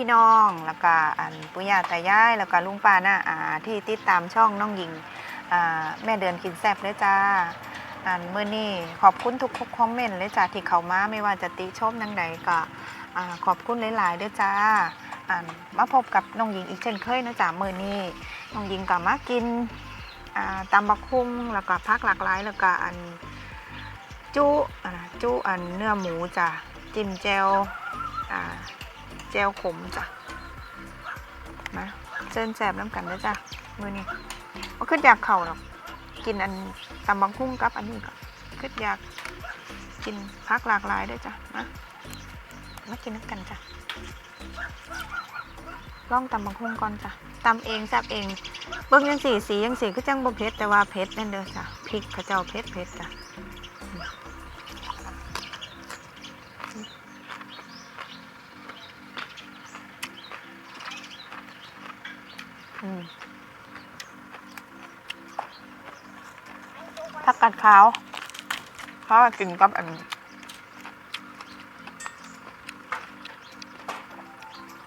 พี่น้อง แล้วก็อันปุย่าตายายแล้วก็ลุงป้าน้าอาที่ติดตามช่องน้องหญิงแม่เดินกินแซบเลยจ้าอันเมื่อนี้ขอบคุณทุกคอมเมนต์เลยจ้าที่เขามาไม่ว่าจะติชมนังใดก็ขอบคุณหลายๆเด้อจ้าอันมาพบกับน้องหญิงอีกเช่นเคยนะจ้าเมื่อนี้น้องหญิงก็มากินตำบักคุ้งแล้วก็พักหลากหลายแล้วก็อันจุอ่าจุอันเนื้อหมูจ้ะจิ้มแจวอ่า แจวขมจ้ะ มาเส้นแสบน้ำกันนะจ้ะ มือนี้ว่าขึ้นอยากเข่าหรอก กินอันตำบังคุ้งกับอันนี้ก็ขึ้นอยากกินพักหลากหลายด้วยจ้ะมามากินน้ำกันจ้ะล่องตำบังคุ้งก่อนจ้ะตำเองแซบเอง เบิ่งยังสีสียังสีก็จังบ่เผ็ดแต่ว่าเผ็ดนั่นเด้อจ้ะพริกเขาเจ้าเผ็ดเผ็ดจ้ะ ผักกัดขาวเขากินกับอัน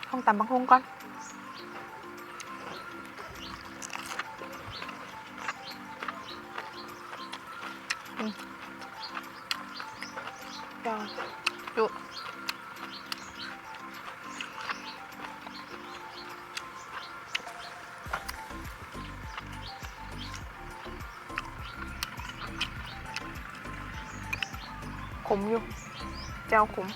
ห้องตำบักฮุงก่อนอืมเดี๋ยวจุ มอยู่เจ้าขม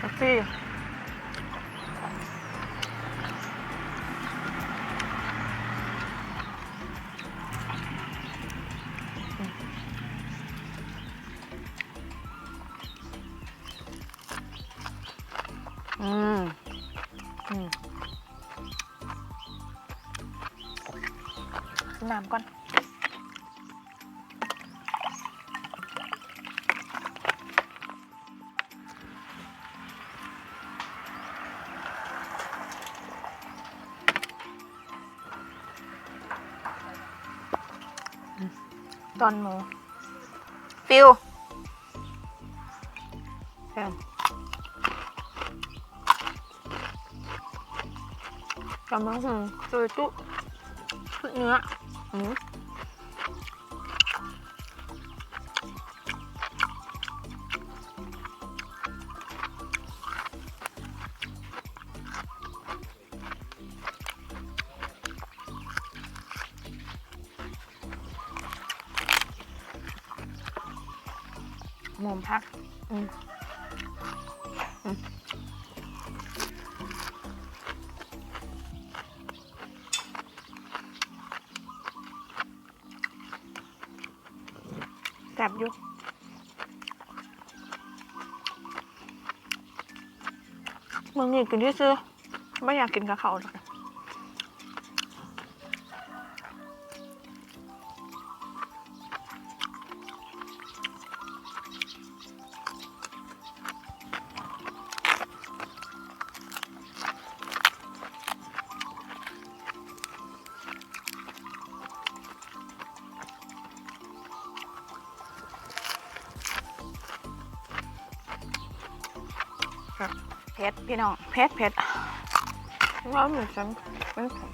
แนน้ำก่อนตอนหมู ฟิวแพงกำลังหืมจุยจุชุดเนื้อ หมูหมูพัก อืม อืมแซ่บอยู่มึงนี่กินที่ซื้อไม่อยากกินกับเขาหรอก เผ็ดพี่น้องเผ็ดเผ็ดว่าเหมือนฉันเป็นผม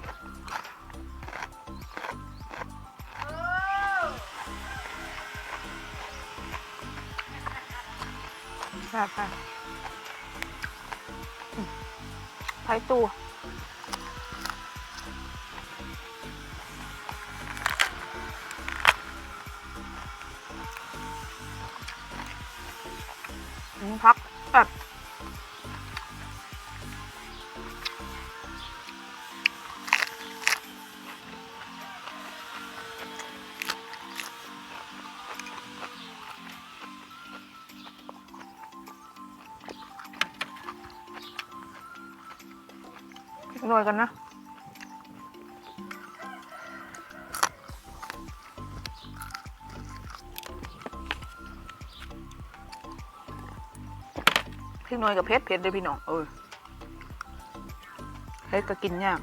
แบบแบบไผ่ตัวอืมพักแบบ หน่วยกันนะพริกหน่วยกับเพชรเพชรเลยพี่น้องเออเพชรก็กินยาก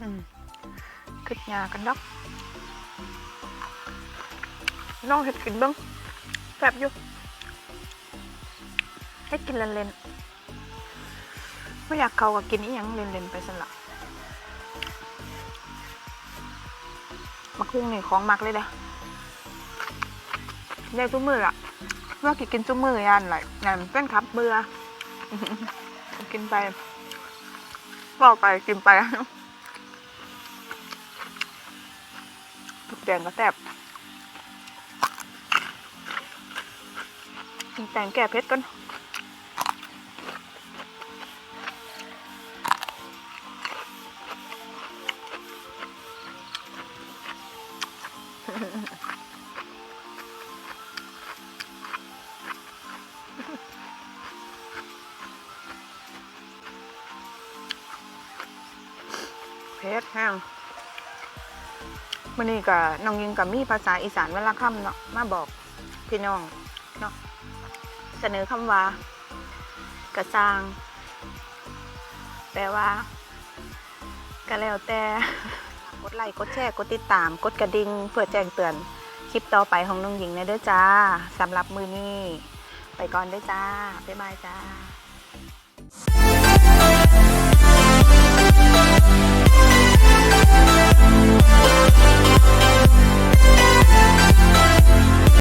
อืมขึ้นยากันดอกน้องเห็ดกินเบ้างแบบอยู่ให้กินเล่นๆ ไม่อยากเขาก็กินอีหยังเล่นๆไปสละมักคุ้งนี่ของมักเลยเด้ได้จุมืออะเมื่อกี้กินจุมือยันไหลนั่นเป็นครับเบื่อกินไปบอกไปกินไปแดงก็แซ่บกินแตงแก้เผ็ดกัน เผ็ดแห้งมื่อนี้กับน้องยิงกับมีภาษาอีสานเวลาค่ำเนาะมาบอกพี่น้องเนาะเสนอคำว่ากระซาง แปลว่า ก็แล้วแต่ กดไลค์กดแชร์กดติดตาม กดกระดิ่งเพื่อแจ้งเตือนคลิปต่อไปของนุ่งหญิงในเด้อจ้าสำหรับมือนี้ ไปก่อนเด้อจ้า บ๊ายบายจ้า